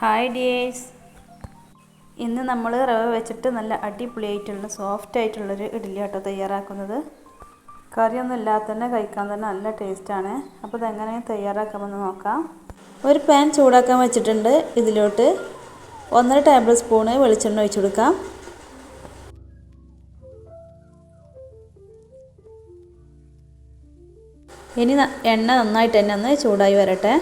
Hi dears ഇന്ന് നമ്മൾ റവ വെച്ചിട്ട് നല്ല അടിപൊളിയായിട്ടുള്ള സോഫ്റ്റ് ആയിട്ടുള്ളൊരു ഇഡ്ഡലി ആട്ടോ തയ്യാറാക്കുന്നത്. കറിയൊന്നും ഇല്ലാതെ തന്നെ കഴിക്കാൻ തന്നെ നല്ല ടേസ്റ്റാണ് അപ്പോൾ ഇതെങ്ങനെ തയ്യാറാക്കാമെന്ന് നോക്കാം. ഒരു പാൻ ചൂടാക്കാൻ വെച്ചിട്ടുണ്ട് ഇതിലോട്ട്. ഒന്നര ടേബിൾ സ്പൂണ് വെളിച്ചെണ്ണ ഒഴിച്ചു കൊടുക്കാം. ഇനി എണ്ണ നന്നായിട്ട് തന്നെ ഒന്ന് ചൂടായി വരട്ടെ.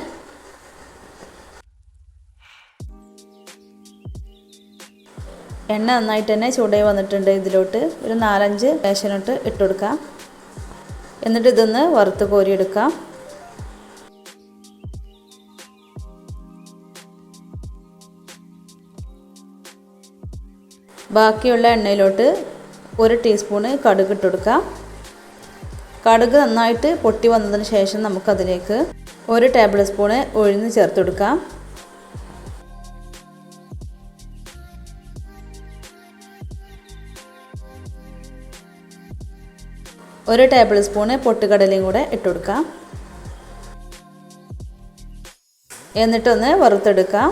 എണ്ണ നന്നായിട്ട് തന്നെ ചൂടായി വന്നിട്ടുണ്ട് ഇതിലോട്ട്. ഒരു നാലഞ്ച് റേഷനിട്ട് ഇട്ട് കൊടുക്കാം എന്നിട്ട് ഇതൊന്ന് വറുത്ത് കോരിയെടുക്കാം. ബാക്കിയുള്ള എണ്ണയിലോട്ട് ഒരു ടീസ്പൂണ് കടുക് ഇട്ട് കൊടുക്കാം കടുക് നന്നായിട്ട് പൊട്ടി വന്നതിന് ശേഷം നമുക്കതിലേക്ക് ഒരു ടേബിൾ സ്പൂണ് ഉഴുന്ന് ചേർത്ത് കൊടുക്കാം ഒരു ടേബിൾ സ്പൂണ് പൊട്ടുകടലയും കൂടെ ഇട്ട് കൊടുക്കാം. എന്നിട്ടൊന്ന് വറുത്തെടുക്കാം.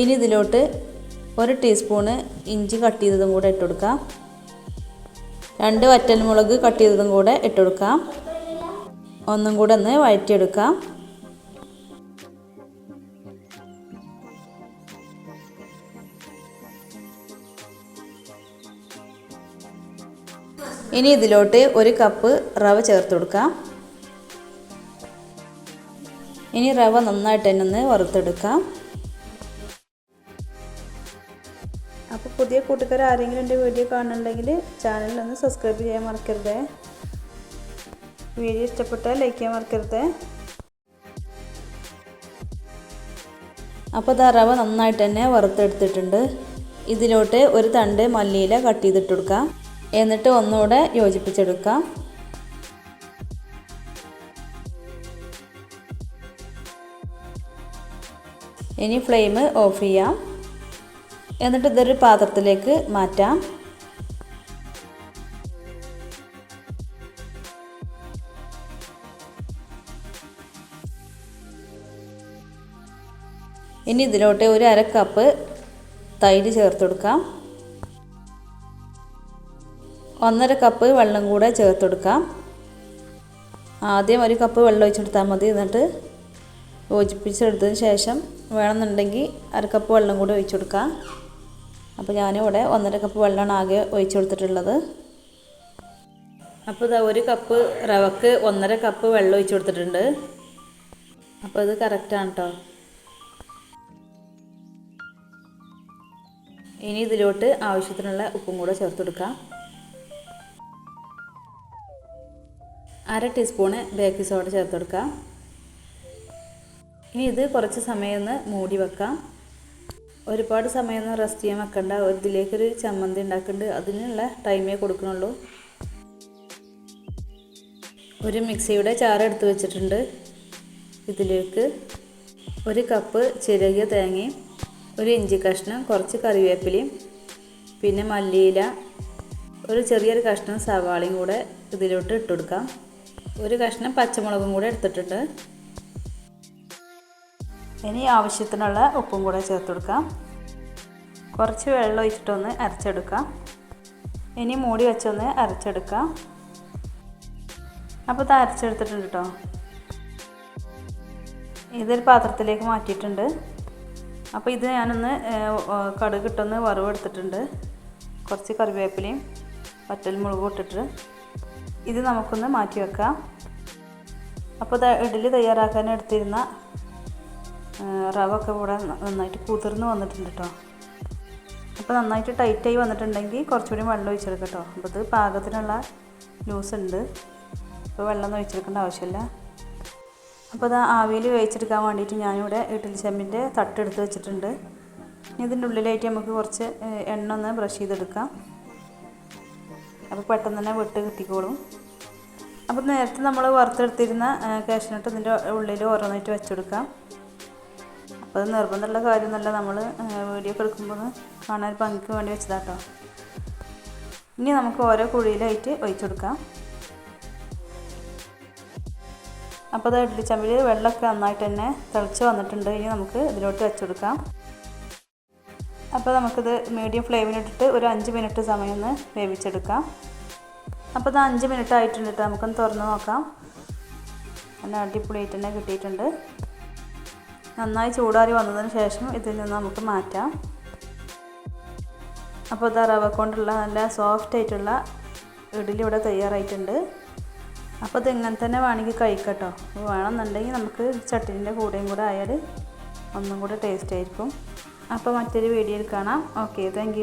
ഇനി ഇതിലോട്ട് ഒരു ടീസ്പൂണ് ഇഞ്ചി കട്ട് ചെയ്തതും കൂടെ ഇട്ടുകൊടുക്കാം രണ്ട് വറ്റൽമുളക് കട്ട് ചെയ്തതും കൂടെ ഇട്ട് കൊടുക്കാം. ഒന്നും കൂടെ ഒന്ന് വഴറ്റിയെടുക്കാം. ഇനി ഇതിലോട്ട് ഒരു കപ്പ് റവ ചേർത്ത് കൊടുക്കാം. ഇനി റവ നന്നായിട്ട് തന്നെ ഒന്ന് വറുത്തെടുക്കാം. അപ്പോൾ പുതിയ കൂട്ടുകാർ ആരെങ്കിലും എന്റെ വീഡിയോ കാണുന്നുണ്ടെങ്കിൽ ചാനലിൽ ഒന്ന് സബ്സ്ക്രൈബ് ചെയ്യാൻ മറക്കരുതേ. വീഡിയോ ഇഷ്ടപ്പെട്ടാൽ ലൈക്ക് ചെയ്യാൻ മറക്കരുത്. അപ്പോൾ ഇതാ റവ നന്നായിട്ട് തന്നെ വറുത്തെടുത്തിട്ടുണ്ട്. ഇതിലോട്ട് ഒരു തണ്ട് മല്ലിയില കട്ട് ചെയ്തിട്ട് കൊടുക്കാം. എന്നിട്ട് ഒന്നുകൂടെ യോജിപ്പിച്ചെടുക്കാം. ഇനി ഫ്ലെയിം ഓഫ് ചെയ്യാം. എന്നിട്ട് ഇതൊരു പാത്രത്തിലേക്ക് മാറ്റാം. ഇനി ഇതിലോട്ട് ഒരു അര കപ്പ് തൈര് ചേർത്ത് കൊടുക്കാം ഒന്നര കപ്പ് വെള്ളം കൂടെ ചേർത്ത് കൊടുക്കാം ആദ്യം ഒരു കപ്പ് വെള്ളം ഒഴിച്ചെടുത്താൽ മതി. എന്നിട്ട് യോജിപ്പിച്ചെടുത്തതിന് ശേഷം വേണമെന്നുണ്ടെങ്കിൽ അര കപ്പ് വെള്ളം കൂടെ ഒഴിച്ചു കൊടുക്കാം അപ്പോൾ ഞാനിവിടെ ഒന്നര കപ്പ് വെള്ളമാണ് ആകെ ഒഴിച്ചു കൊടുത്തിട്ടുള്ളത് അപ്പോൾ ഇതാ ഒരു കപ്പ് റവക്ക് ഒന്നര കപ്പ് വെള്ളം ഒഴിച്ചു കൊടുത്തിട്ടുണ്ട് അപ്പോൾ ഇത് കറക്റ്റാണ് കേട്ടോ ഇനി ഇതിലോട്ട് ആവശ്യത്തിനുള്ള ഉപ്പും കൂടെ ചേർത്ത് കൊടുക്കാം. അര ടീസ്പൂണ് ബേക്കിംഗ് സോഡ ചേർത്ത് കൊടുക്കാം. ഇനി ഇത് കുറച്ച് സമയം ഒന്ന് മൂടി വെക്കാം. ഒരുപാട് സമയമൊന്നും റെസ്റ്റ് ചെയ്യാൻ വെക്കണ്ട. ഇതിലേക്കൊരു ചമ്മന്തി ഉണ്ടാക്കുന്നുണ്ട് അതിനുള്ള ടൈമേ കൊടുക്കണുള്ളൂ. ഒരു മിക്സിയുടെ ചാറ് എടുത്ത് വെച്ചിട്ടുണ്ട്. ഇതിലേക്ക് ഒരു കപ്പ് ചിരകിയ തേങ്ങയും ഒരു ഇഞ്ചി കഷ്ണം കുറച്ച് കറിവേപ്പിലയും പിന്നെ മല്ലിയില ഒരു ചെറിയൊരു കഷ്ണം സവാളയും കൂടെ ഇതിലോട്ട് ഇട്ട് കൊടുക്കാം. ഒരു കഷ്ണം പച്ചമുളകും കൂടെ എടുത്തിട്ടുണ്ട് ഇനി ആവശ്യത്തിനുള്ള ഉപ്പും കൂടെ ചേർത്ത് കൊടുക്കാം. കുറച്ച് വെള്ളം ഒഴിച്ചിട്ടൊന്ന് അരച്ചെടുക്കാം. ഇനി മൂടി വെച്ചൊന്ന് അരച്ചെടുക്കാം. അപ്പോൾ ഇത് അരച്ചെടുത്തിട്ടുണ്ട് കേട്ടോ ഇതൊരു പാത്രത്തിലേക്ക് മാറ്റിയിട്ടുണ്ട്. അപ്പോൾ ഇത് ഞാനൊന്ന് കടുക് ഇട്ടൊന്ന് വറവെടുത്തിട്ടുണ്ട്. കുറച്ച് കറിവേപ്പിലയും വറ്റൽമുളകും ഇട്ടിട്ട് ഇത് നമുക്കൊന്ന് മാറ്റി വെക്കാം. അപ്പോൾ ഇഡ്ഡലി തയ്യാറാക്കാൻ എടുത്തിരുന്ന റവ ഒക്കെ ഇവിടെ നന്നായിട്ട് കുതിർന്ന് വന്നിട്ടുണ്ട് കേട്ടോ അപ്പോൾ നന്നായിട്ട് ടൈറ്റായി വന്നിട്ടുണ്ടെങ്കിൽ കുറച്ചുകൂടി വെള്ളം ഒഴിച്ചെടുക്കാം കേട്ടോ അപ്പോൾ ഇത് പാകത്തിനുള്ള ലൂസ് ഉണ്ട്. അപ്പോൾ വെള്ളം ഒന്നും ഒഴിച്ചെടുക്കേണ്ട ആവശ്യമില്ല. അപ്പോൾ അത് ആവിയിൽ വേവിച്ചെടുക്കാൻ വേണ്ടിയിട്ട് ഞാനിവിടെ ഇഡ്ഡലി ചെമ്പിന്റെ തട്ടെടുത്ത് വെച്ചിട്ടുണ്ട്. ഇനി ഇതിന്റെ ഉള്ളിലായിട്ട് നമുക്ക് കുറച്ച് എണ്ണ ഒന്ന് ബ്രഷ് ചെയ്തെടുക്കാം. അപ്പോൾ പെട്ടെന്ന് തന്നെ വെട്ട് കിട്ടിക്കോളും. അപ്പോൾ നേരത്തെ നമ്മൾ വറുത്തെടുത്തിരുന്ന കാഷ്നട്ട് ഇതിന്റെ ഉള്ളിൽ ഓരോന്നായിട്ട് വെച്ചെടുക്കാം. അപ്പോൾ അത് നിർബന്ധമുള്ള കാര്യമൊന്നുമല്ല. നമ്മൾ വീഡിയോ എടുക്കുമ്പോൾ കാണാൻ ഭംഗിക്ക് വേണ്ടി വെച്ചതാട്ടോ. ഇനി നമുക്ക് ഓരോ കുഴിയിലായിട്ട് ഒഴിച്ചെടുക്കാം. അപ്പോൾ അത് ചമ്പിൽ വെള്ളമൊക്കെ നന്നായിട്ട് തന്നെ തിളച്ച് വന്നിട്ടുണ്ട്. ഇനി നമുക്ക് ഇതിലോട്ട് വെച്ചെടുക്കാം അപ്പോൾ നമുക്കിത് മീഡിയം ഫ്ലെയിമിലിട്ടിട്ട് ഒരു അഞ്ച് മിനിറ്റ് സമയം ഒന്ന് വേവിച്ചെടുക്കാം. അപ്പോൾ ഇത് അഞ്ച് മിനിറ്റ് ആയിട്ടുണ്ട് നമുക്കൊന്ന് തുറന്ന് നോക്കാം. നല്ല അടിപൊളിയായിട്ട് തന്നെ കിട്ടിയിട്ടുണ്ട്. നന്നായി ചൂടാറി വന്നതിന് ശേഷം ഇതിൽ നിന്ന് നമുക്ക് മാറ്റാം. അപ്പോൾ ഇത് റവ കൊണ്ടുള്ള നല്ല സോഫ്റ്റ് ആയിട്ടുള്ള ഇഡ്ഡലി ഇവിടെ തയ്യാറായിട്ടുണ്ട്. അപ്പോൾ ഇത് ഇങ്ങനെ തന്നെ വേണമെങ്കിൽ കഴിക്കട്ടോ. വേണമെന്നുണ്ടെങ്കിൽ നമുക്ക് ചട്ടിന്റെ കൂടെയും കൂടെ ആയാൽ ഒന്നും കൂടെ ടേസ്റ്റ് ആയിരിക്കും. അപ്പോൾ മറ്റൊരു വീഡിയോയിൽ കാണാം. Okay thank